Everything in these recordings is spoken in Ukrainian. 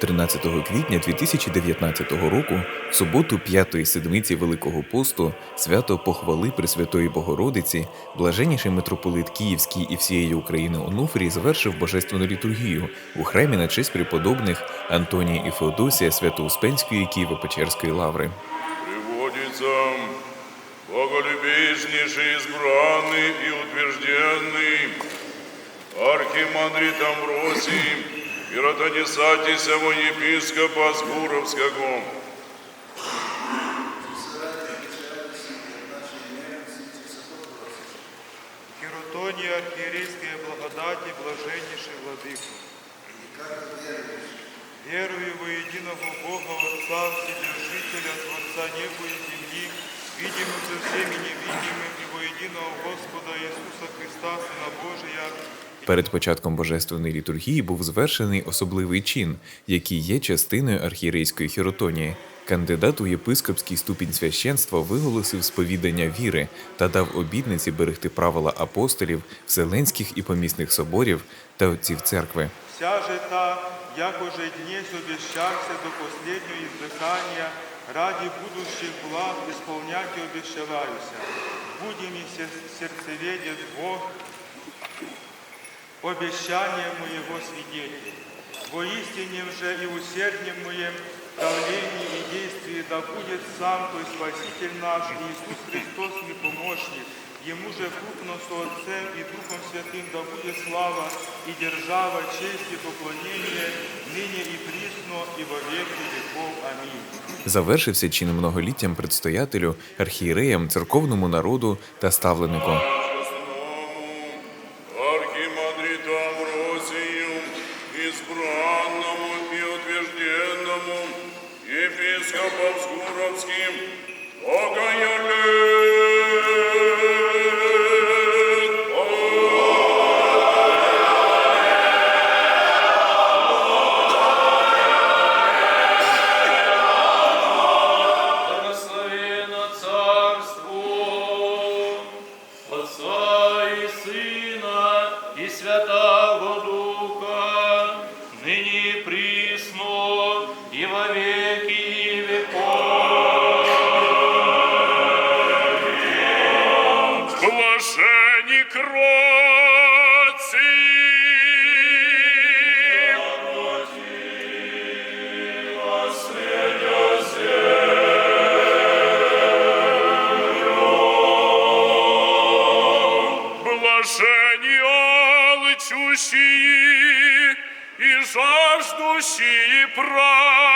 13 квітня 2019 року, в суботу п'ятої седмиці Великого посту, свято похвали Пресвятої Богородиці, блаженніший митрополит Київський і всієї України Онуфрій завершив божественну літургію у храмі на честь преподобних Антонія і Феодосія Свято-Успенської Києво-Печерської лаври. приводится боголюбезнейший, избранный и утвержденный архимандрит Амвросий, Иротонисатисово епископа Сгуровского, Хиротония архиерейской благодати, блаженнейший владыка. Верую во единого Бога Отца, Вседержителя, Творца неба и земли, видимым со всеми невидимым, и во единого Господа Иисуса Христа, Сына Божия, Перед початком божественної літургії був звершений особливий чин, який є частиною архієрейської хіротонії. Кандидат у єпископський ступінь священства виголосив сповідання віри та дав обітниці берегти правила апостолів, вселенських і помісних соборів та отців церкви. Вся же та, якоже днесь обещался до последнего издыхания, ради будущих благ исполнять обещаваюся. Будем и се- сердцеведет Бог, обещание моего свидетель. Воистине же и усердием моем правлении и действии да будет сам, то есть Спаситель наш, Иисус Христос, мой помощник. Ему же крупно со Отцем и Духом Святым да будет слава и держава, честь и поклонение, ныне и присно, и во веки веков. Аминь. Завершився чин многоліттям предстоятелю, архієреям, церковному народу та ставленику. Избранному и утвержденному епископом Скуровским, Благословено жаждущие правды.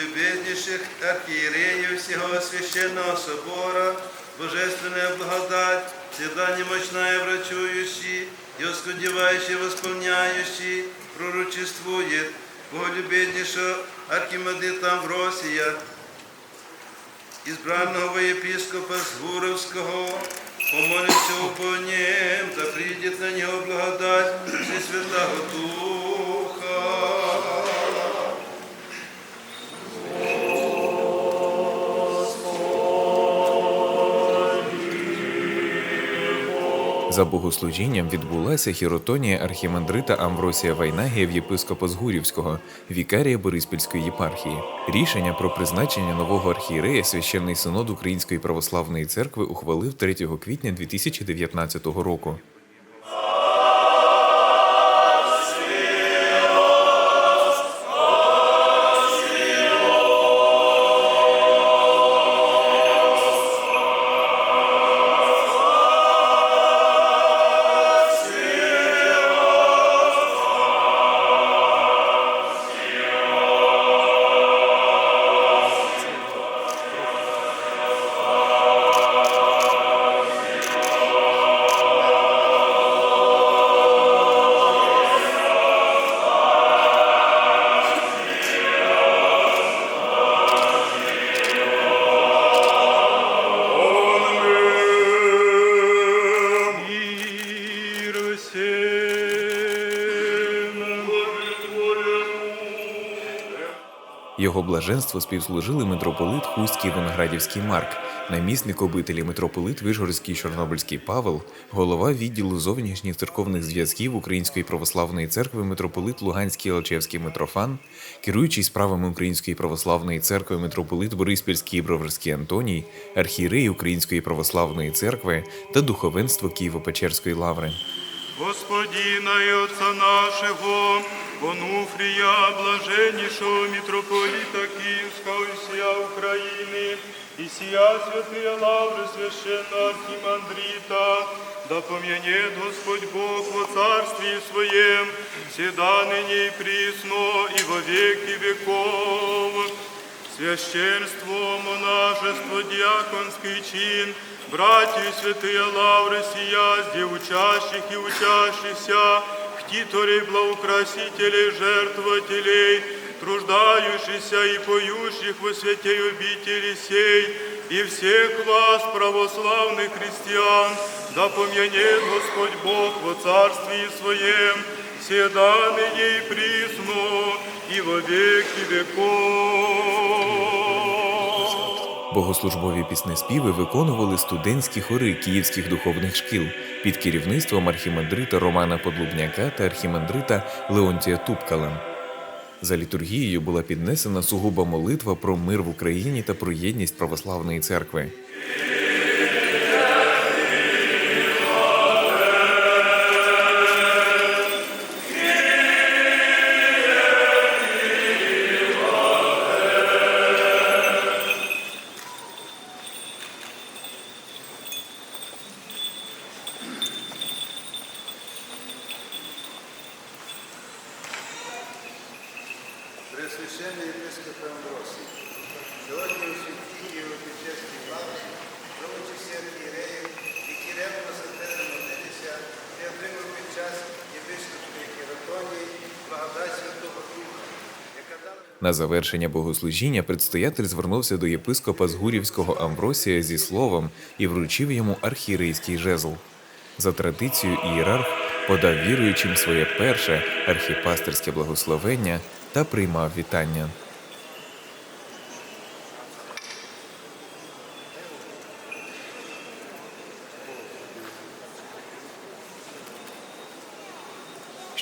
Боголюбезнейших архиереев всего священного собора, божественная благодать, всегда немощная врачующий и оскудевающий восполняющий, пророчествует боголюбезнейшего архимандрита Амвросия, избранного епископа Сгуровского, помолимся по нем, да придет на него благодать Всесвятого Духа. За богослужінням відбулася хіротонія архімандрита Амвросія Вайнагія в єпископа Згурівського, вікарія Бориспільської єпархії. Рішення про призначення нового архієрея священний синод Української православної церкви ухвалив 3 квітня 2019 року. Його блаженство співслужили митрополит Хуський Виноградівський Марк, намісник обителі митрополит Вишгородський Чорнобильський Павел, голова відділу зовнішніх церковних зв'язків Української православної церкви митрополит Луганський Алчевський Митрофан, керуючий справами Української православної церкви митрополит Бориспільський і Броварський Антоній, архієрей Української православної церкви та духовенство Києво-Печерської лаври. Господина и Отца нашего, Онуфрия, блаженнейшего митрополита Киевского и всея Украины, и сия святые лавры священного архимандрита, да помянет Господь Бог во царстве Своем, всегда ныне и присно, и во веки веков. Священство, монашество, диаконский чин, братья и святые лавры сия, где учащих и учащихся, ктиторей, благоукрасителей, жертвователей, труждающихся и поющих во святей обители сей, и всех вас, православных христиан, да помянет Господь Бог во царстве Своем, всегда ныне и присно, и во веки веков. Богослужбові піснеспіви виконували студентські хори київських духовних шкіл під керівництвом архімандрита Романа Подлубняка та архімандрита Леонтія Тупкала. За літургією була піднесена сугуба молитва про мир в Україні та про єдність православної церкви. Участі архієреїв, які ревно за тебе молилися, ти отримав під час єпископської хіротонії благодать Святого Духа, яка дала На завершення богослужіння предстоятель звернувся до єпископа Згурівського Амвросія зі словом і вручив йому архієрейський жезл. За традицією ієрарх подав віруючим своє перше архіпастерське благословення та приймав вітання.